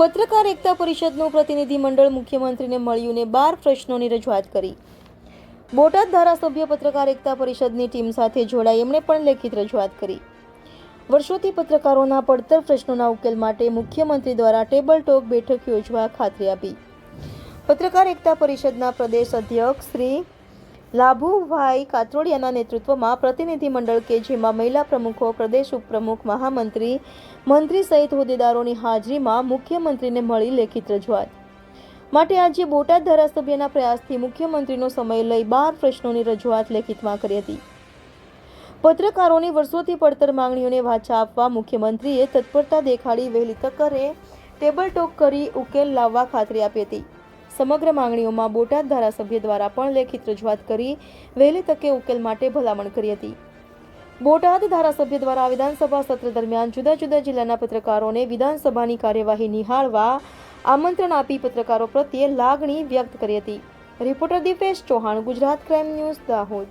પત્રકાર એકતા પરિષદનું પ્રતિનિધિ મંડળ મુખ્યમંત્રીને મળ્યું ને બાર પ્રશ્નોની રજૂઆત કરી. બોટાદ ધારાસભ્ય પત્રકાર એકતા પરિષદની ટીમ સાથે જોડાઈ એમણે પણ લેખિત રજૂઆત કરી. વર્ષોથી પત્રકારોના પડતર પ્રશ્નોના ઉકેલ માટે મુખ્યમંત્રી દ્વારા ટેબલ ટોક બેઠક યોજવા ખાતરી આપી. પત્રકાર એકતા પરિષદના પ્રદેશ અધ્યક્ષ શ્રી લાભુભાઈ કાત્રોડિયાના નેતૃત્વમાં પ્રતિનિધિ મંડળ કે જેમાં મહિલા પ્રમુખો, પ્રદેશ ઉપપ્રમુખ, મહામંત્રી, મંત્રી સહિત હોદ્દેદારોની હાજરીમાં મુખ્યમંત્રીને મળી લેખિત રજૂઆત. માટે આજે બોટાદ ધારાસભ્યના પ્રયાસથી મુખ્યમંત્રીનો સમય લઈ બાર પ્રશ્નોની રજૂઆત લેખિતમાં કરી હતી. પત્રકારોની વર્ષોથી પડતર માંગણીઓને વાચા આપવા મુખ્યમંત્રીએ તત્પરતા દેખાડી વહેલી તકરે ટેબલ ટોક કરી ઉકેલ લાવવા ખાતરી આપી હતી. સમગ્ર માંગણીઓમાં બોટાદ ધારાસભ્ય દ્વારા પણ લેખિત રજૂઆત કરી વહેલી તકે ઉકેલ માટે ભલામણ કરી હતી. બોટાદ ધારાસભ્ય દ્વારા વિધાનસભા સત્ર દરમિયાન જુદા જુદા જિલ્લાના પત્રકારોને વિધાનસભાની કાર્યવાહી નિહાળવા આમંત્રણ આપી પત્રકારો પ્રત્યે લાગણી વ્યક્ત કરી હતી. Reporter Dipesh Chauhan, Gujarat crime news, Dahod.